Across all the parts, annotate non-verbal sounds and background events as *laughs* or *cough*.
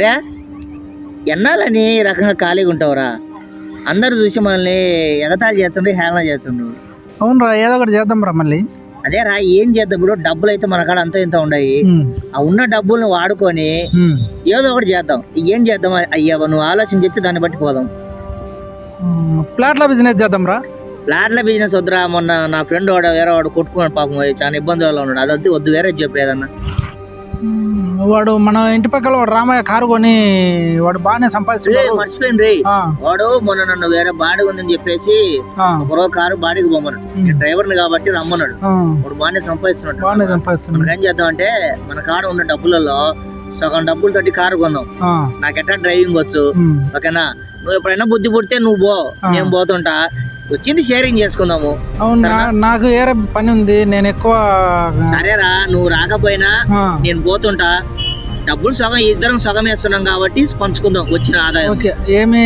రే ఎన్నాలని ఈ రకంగా ఖాళీగా ఉంటావురా? అందరు చూసి మనల్ని ఎగతాళి చేస్తుండ్రు హేళన చేస్తుండ్రు. అవునరా ఏదో ఒకటి చేద్దాం రా మళ్ళీ. అదే రా ఏం చేద్దాం? ఇప్పుడు డబ్బులు అయితే మన కాడ అంత ఇంత ఉన్నాయి ఆ ఉన్న డబ్బుల్ని వాడుకొని ఏదో ఒకటి చేద్దాం. ఏం చేద్దాం? అయ్యా నువ్వు ఆలోచన చెప్తే దాన్ని బట్టి పోదాం. ప్లాట్ల బిజినెస్ చేద్దాం రా. ప్లాట్ల బిజినెస్ వద్దురా మొన్న నా ఫ్రెండ్ వాడు వేరే వాడు కొట్టుకున్నాడు పాపం చాలా ఇబ్బందులలో ఉన్నాడు. అది వద్దు వద్దు వేరే చెప్పు ఏదన్నా. వాడు మన ఇంటి పక్కల వాడు రామయ్య కారు కొని వాడు బాగానే సంపాదిస్తున్నాడు. మర్చిపోయింది రే ఆ, వాడు మొన్న నన్ను వేరే బాడీ ఉందని చెప్పేసి ఆ, ఒకరోజు కారు బాడీకి పోమన్నాడు నేను డ్రైవర్ని కాబట్టి రమ్మన్నాడు. ఆ, వాడు బాగానే సంపాదిస్తున్నాడు. బాగానే సంపాదిస్తున్నాడు. మనం ఏం చేద్దాం అంటే మన కాడ ఉన్న డబ్బులలో సగం డబ్బులు తట్టి కారు కొందాం. ఆ, నాకు ఎట్లా డ్రైవింగ్ వచ్చు? ఉమ్, ఓకేనా? నువ్వు ఎప్పుడైనా బుద్ధి పుడితే నువ్వు పో. ఆ. నేను పోతుంటా. వచ్చింది షేరింగ్ చేసుకుందాము. అవును నాకు ఏరే పని ఉంది నేను ఎక్కువ సరేరా నువ్వు రాకపోయినా నేను పోతుంటా. డబ్బులు సగం ఇద్దరం సగం వేస్తున్నాం కాబట్టి పంచుకుందాం వచ్చిన ఆదాయం. ఓకే ఏమి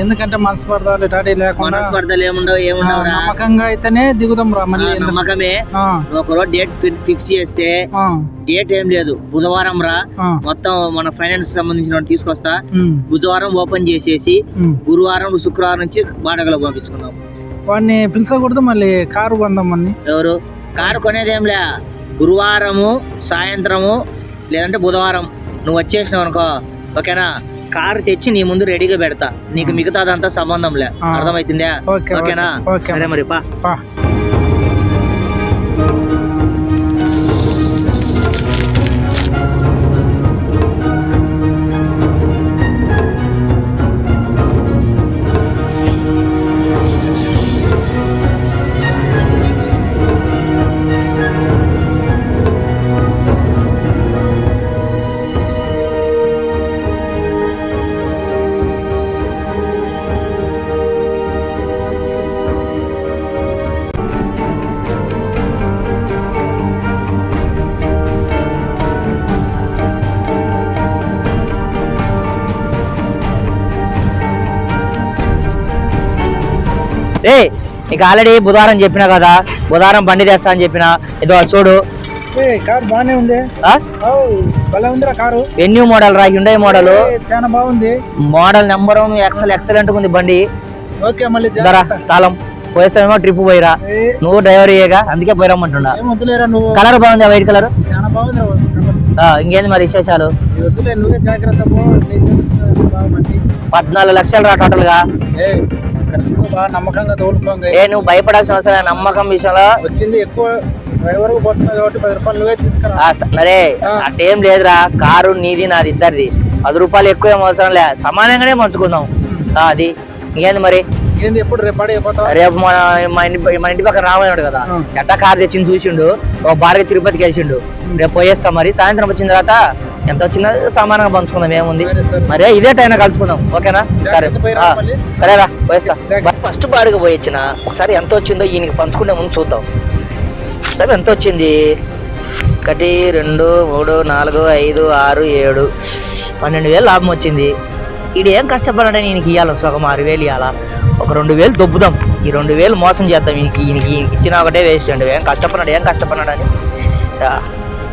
ఎందుకంటే మనస్పర్ధాలు ఇటాటి లేకుండా మనస్పర్ధలు ఏముండవు ఆ, ఏముండవురా నమ్మకంగా అయితేనే దిగుదాం రా మళ్ళీ? నమ్మకమే. ఆ, డేట్ ఫిక్స్ చేస్తే ఆ, డేట్ ఏం లేదు బుధవారం రా. ఆ, మొత్తం మన ఫైనాన్స్ సంబంధించిన వాడిని తీసుకొస్తా. ఉమ్, బుధవారం ఓపెన్ చేసేసి ఉమ్. గురువారం శుక్రవారం నుంచి బాడగలో పంపించుకుందాం. వాడిని పిలిచకూడదు మళ్ళీ కారు కొందాం మళ్ళీ ఎవరు? కారు కొనేదేంలే గురువారము సాయంత్రము లేదంటే బుధవారం నువ్వు వచ్చేసినావు అనుకో ఓకేనా? కారు తెచ్చి నీ ముందు రెడీగా పెడతా. నీకు మిగతాదంతా సంబంధం లే. అర్థమైతుందా? ఓకే ఓకేనా? ఓకే. సరే మరి పా. రే నీకు ఆల్రెడీ బుధవారం చెప్పినా కదా బుధవారం బండి తెస్తా అని చెప్పిన. ఇదో చూడు. ఏ కారు బాగానే ఉంది. ఆ? ఓ, భలే ఉందిరా కారు. వెన్యూ మోడల్ రా హ్యుండై మోడల్ ఏ, చాలా బాగుంది. మోడల్ నెంబర్ ఎక్సల్ ఎక్సలెంట్ ఉంది బండి. ఓకే మళ్ళీ ధర జాగ్రత్త. తాళం. పోయేస్తామేమో ట్రిప్ పోయిరా. ఏ, నువ్వు డ్రైవర్ ఇయ్యగా అందుకే పోయిరమ్మంటున్నా. ఏం వద్దులేరా నువ్వు? కలర్ బాగుంది వైట్ కలర్ చాలా బాగుంది ఇంకేంది మరి విశేషాలు? వద్దులే నువ్వే జాగ్రత్త పో నీ చేతుల్లో బాగా మంచి. పద్నాలుగు లక్షలు రా టోటల్గా. ఏ, బాగా నమ్మకంగా ఏ నువ్వు భయపడాల్సిన అవసరం లేదు. నమ్మకం విషయంలో వచ్చింది ఎక్కువ డ్రైవర్ పోతున్నావు కాబట్టి పది రూపాయలు నువ్వే తీసుకురా. ఆ, స- అరే ఆ. అట్టేం లేదురా. కారు నీది నాది ఇద్దరిది. పది రూపాయలు ఎక్కువ ఏం అవసరం లే. సమానంగానే పంచుకుందాం. ఆ, అది. ఇంకేంది మరి? ఏంది ఎప్పుడు రేపు మన మా ఇంటి మన ఇంటి పక్కన రామయ్యాడు కదా. ఎట్టా కారు తెచ్చింది చూసిండు. ఓ బాగా తిరుపతికి వెళ్ళిండు రేపు పోయేస్తాం మరి. సాయంత్రం వచ్చిన తర్వాత ఎంత వచ్చిందో సమానంగా పంచుకుందాం ఏముంది. మరి ఇదే టైం కలుసుకుందాం. ఓకేనా? సరే. సరేరా పోయేస్తా. ఫస్ట్ బాడిగా పోయొచ్చిన ఒకసారి ఎంత వచ్చిందో ఈయనకి పంచుకునే ముందు చూద్దాం. సరే ఎంత వచ్చింది? ఒకటి రెండు మూడు నాలుగు ఐదు ఆరు ఏడు పన్నెండు వేలు లాభం వచ్చింది. ఈడు ఏం కష్టపడాడని ఈయనకి ఇవ్వాలి సగం ఆరు వేలు ఇవ్వాలా ఒక రెండు వేలు దొబ్బుదాం. ఈ రెండు వేలు మోసం చేద్దాం. ఈయనకి ఈయనకి ఇచ్చిన ఒకటే వేస్ట్ అండి. ఏం కష్టపడ్డాడు ఏం కష్టపడ్డాడని ఆ,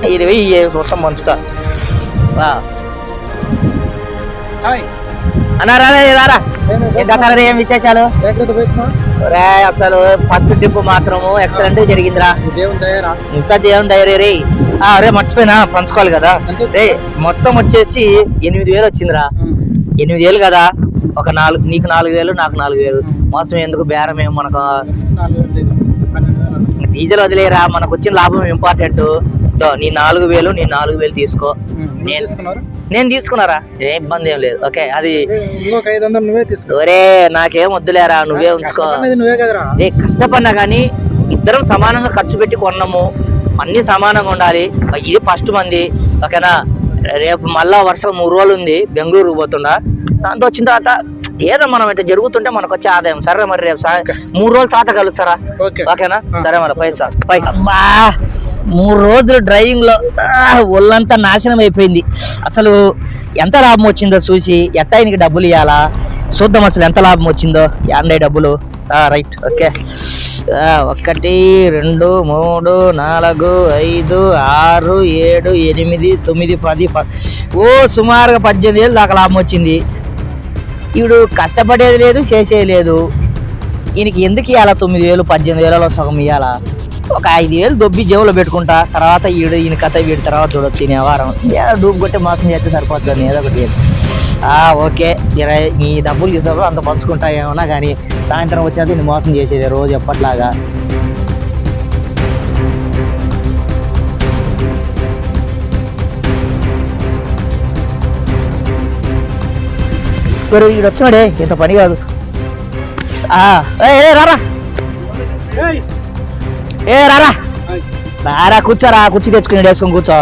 ఇరవై మొత్తం పంచుతా. ఆ. హాయ్. అన్నా రారా నేను ఏం విశేషాలు? రే అసలు ఫస్ట్ ట్రిప్ మాత్రము ఎక్సలెంట్ జరిగిందిరా. ఇంకా దేవుని డైరీ రే రే. మర్చిపోయినా పంచుకోవాలి కదా. రే మొత్తం వచ్చేసి ఎనిమిది వేలు వచ్చిందిరా. ఎనిమిది వేలు కదా. ఒక నాలుగు నీకు నాలుగు వేలు నాకు నాలుగు వేలు మోసం ఎందుకు? బేరం ఏం మనకు. డీజిల్ వదిలేరా? మనకు వచ్చిన లాభం ఇంపార్టెంట్ నీ నాలుగు వేలు నీ నాలుగు వేలు తీసుకో. నేను- నేను తీసుకున్నారా? ఏ ఇబ్బంది ఏం లేదు. ఓకే అది నువ్వే తీసుకో. ఒరే నాకేం వద్దులేరా? నువ్వే ఉంచుకో. ఏ కష్టపడినా కానీ ఇద్దరం సమానంగా ఖర్చు పెట్టి కొన్నాము. అన్ని సమానంగా ఉండాలి. ఇది ఫస్ట్ మంది. ఓకేనా? రేపు మళ్ళా వర్షం మూడు రోజులు ఉంది. బెంగళూరు పోతుండా? దాంతో వచ్చిన తర్వాత ఏదో మనం ఇట్లా జరుగుతుంటే మనకు వచ్చే ఆదాయం. సరే మరి రేపు మూడు రోజులు తాత కలుస్తారా? ఓకే. ఓకేనా? సరే మరి పై సార్. పై అమ్మా మూడు రోజులు డ్రైవింగ్లో ఒళ్ళంతా నాశనం అయిపోయింది. అసలు ఎంత లాభం వచ్చిందో చూసి ఎట్టా ఆయనకి డబ్బులు ఇవ్వాలా చూద్దాం అసలు ఎంత లాభం వచ్చిందో. యాండే డబ్బులు. రైట్. ఓకే. ఒకటి రెండు మూడు నాలుగు ఐదు ఆరు ఏడు ఎనిమిది తొమ్మిది పది ఓ సుమారుగా పద్దెనిమిది వేలు దాకా లాభం వచ్చింది. ఈవిడు కష్టపడేది లేదు చేసేది లేదు. ఈయనకి ఎందుకు ఇవ్వాలా తొమ్మిది వేలు పద్దెనిమిది వేలలో సగం ఇవ్వాలా ఒక ఐదు వేలు దొబ్బి జేబులో పెట్టుకుంటా తర్వాత ఈడు ఈయన కథ వీడి తర్వాత చూడొచ్చు ఈ వ్యవహారం. ఏదో డూబు కొట్టి మోసం చేస్తే సరిపోతుంది ఏదో ఒకటి ఓకే. ఇరవై నీ డబ్బులు ఇద్దరు అంత పంచుకుంటా ఏమన్నా కానీ సాయంత్రం వచ్చేది నేను మోసం చేసేది రోజు ఎప్పట్లాగా? ఈడు వచ్చినాడే ఇంత పని కాదు. ఏయ్, రారా. ఏ రారా. రారా కూర్చోరా కుర్చీ తెచ్చుకుని వేసుకొని కూర్చో.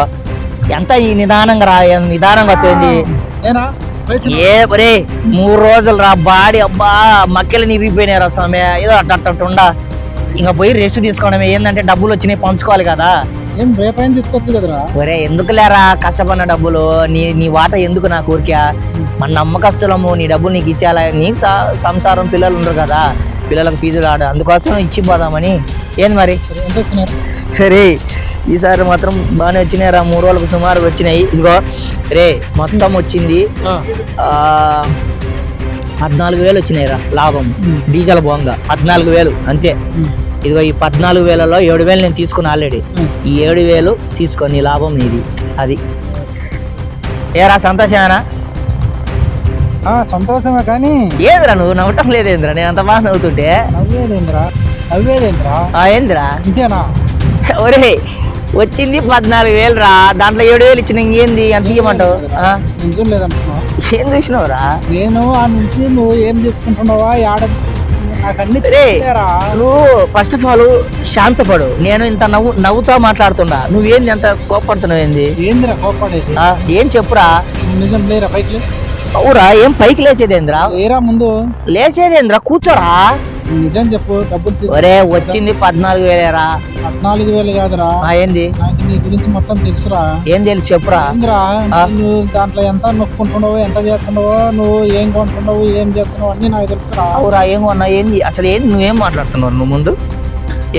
ఎంత ఈ నిదానంగా రా ఏం నిదానంగా వచ్చింది? ఏ ఒరే మూడు రోజులు రా బాడీ అబ్బా మక్కెలు నిరిగిపోయినాయి రా స్వామి. ఏదో అట్ట అట్ట అట్ట ఉండా. ఇంకా పోయి రెస్ట్ తీసుకోవడమే. ఏంటంటే డబ్బులు వచ్చినాయి పంచుకోవాలి కదా. ఏం రేపైన తీసుకోవచ్చు కదరా? ఒరే ఎందుకు లేరా కష్టపడిన డబ్బులు? నీ నీ వాట ఎందుకు నా కోరిక మన నమ్మకస్తులము నీ డబ్బులు నీకు ఇచ్చేలా నీకు సంసారం పిల్లలు ఉండరు కదా. పిల్లలకు ఫీజులు ఆడ అందుకోసం ఇచ్చిపోదామని ఏంది మరి? సరే ఎంత వచ్చినారు సరే ఈసారి మాత్రం బాగానే వచ్చినాయి రా మూడు రోజులకు సుమారు వచ్చినాయి. ఇదిగో రే మొత్తం వచ్చింది. పద్నాలుగు వేలు వచ్చినాయి రా లాభం డీజిల్ బొంగ. పద్నాలుగు వేలు అంతే. ఇదిగో ఈ పద్నాలుగు వేలలో ఏడు వేలు నేను తీసుకున్నా ఆల్రెడీ. ఈ ఏడు వేలు తీసుకో నీ లాభం నీది. అది. ఏరా సంతోషమేనా? ఆ, సంతోషమే కానీ ఏంద్రా నువ్వు? నవ్వటం లేదేంద్రా నేను అంత బాగా నవ్వుతుంటే. ఏంద్రా ఇంతేనా? ఒరే వచ్చింది పద్నాలుగు వేలు రా దాంట్లో ఏడు వేలు ఇచ్చిన ఇంకేంది? అంత చూడలేదంటున్నా ఏం చూసినావురా? నేను ఆ నుంచి నువ్వు ఏం చేసుకుంటున్నావా? ఆడ నువ్వు ఫస్ట్ ఆఫ్ ఆల్ శాంతపడు. నేను ఇంత నవ్వు నవ్వుతా మాట్లాడుతున్నా. నువ్వేంది అంత కోపడుతున్నావు ఏంది? ఏందిరా కోపడేది ఆ, ఏం చెప్పురా? నిజం లేరా పైకి. అవురా ఏం పైకి లేచేదేంద్రా? లేరా ముందు? లేచేదేంద్రా? కూర్చోరా. నిజం చెప్పు డబ్బులు ఒరే వచ్చింది పద్నాలుగు వేలేరా? పద్నాలుగు వేలు కాదురా. ఏంది? నాకు నీ గురించి మొత్తం తెలుసురా. ఏం తెలుసు చెప్పురా? నువ్వు దాంట్లో ఎంత నొక్కుంటున్నావు ఎంత చేస్తున్నావో నువ్వు ఏం కొంటున్నావు ఏం చేస్తున్నావు అన్ని నాకు తెలుసురా. అవురా ఏం కొన్నా ఏంది? అసలు ఏంది? నువ్వేం మాట్లాడుతున్నావు నువ్వు ముందు?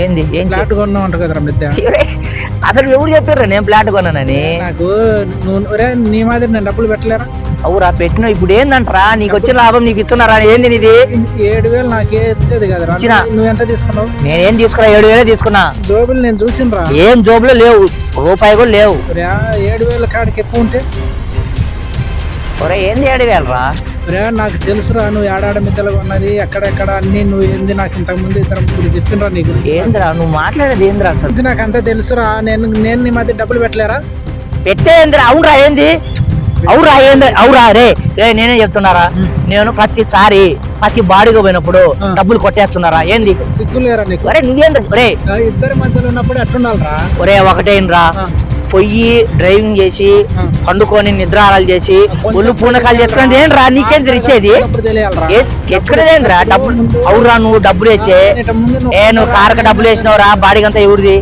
ఏంది? ఏం ఫ్లాట్ కొన్నావు అంట కదరా మిద్దె. *laughs* అసలు ఎవరు చెప్పారు నేను ప్లాట్ కొన్నానని? నాకు నువ్వు ఒరే నీ మాదిరి నేను డబ్బులు పెట్టలేరా? అవురా పెట్టిన ఇప్పుడు ఏందంటరా? నీకు వచ్చిన లాభం నీకు ఇస్తున్నారా? ఏంది నీది? ఏడు వేలు నాకే కదరా. ఇచ్చినా. నువ్వు ఎంత తీసుకున్నావు? నేనేం తీసుకున్నా? ఏడు వేలే తీసుకున్నా. జోబులు నేను చూసిండ్రా. ఏం జోబులో లేవు. రూపాయి కూడా లేవు. ఏడు వేల కాడికి ఎక్కువ ఉంటే? ఒరే ఏంది ఏడు వేలరా నాకు తెలుసురా నువ్వు ఏడాడ మిద్దలు ఉన్నది ఎక్కడెక్కడ అన్ని నువ్వు ఏంది నాకు ఇంతకు ముందు ఇద్దరు ముగ్గురు చెప్పిండ్రా నీ గురించి? ఏంద్రా నువ్వు మాట్లాడేది ఏంద్రా అసలు? గురించి నాకు అంతా తెలుసురా నేను నేను నీ మధ్య డబ్బులు పెట్టలేరా? పెట్టే ఏంద్రా? అవునరా ఏంది? అవురా ఏంది? అవురా రే. రే నేనే చెప్తున్నారా? నేను ప్రతిసారి ప్రతి బాడీగా పోయినప్పుడు. డబ్బులు కొట్టేస్తున్నారా? ఏంది? సిగ్గులేరా నీకు? ఆ ఇద్దరి మధ్యలో ఉన్నప్పుడు ఎట్టుండాలిరా ఒరే ఒకటేనరా. పొయ్యి డ్రైవింగ్ చేసి. పండుకొని నిద్రాలు చేసి ఒళ్ళు పూనకాలు తెచ్చుకునేది ఏంట్రా నీకేం ఇచ్చేది ఏ తెచ్చుకునేదేంద్రా డబ్బులు అవురా నువ్వు డబ్బులు ఇచ్చే ఏ నువ్వు కారక డబ్బులు వేసినవురా? బాడీకి అంతా ఎవరిది?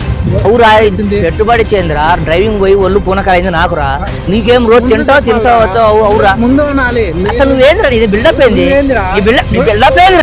అవురా. పెట్టుబడి ఇచ్చేందిరా డ్రైవింగ్ పోయి ఒళ్ళు పూనకాలైంది నాకురా. నీకేం రోజు తింటావు తింటావు వచ్చావు అవురా. అసలు నువ్వేంద్రా ఇది బిల్డప్ ఏంది? ఈ బిల్డప్ బిల్డప్ ఏంది?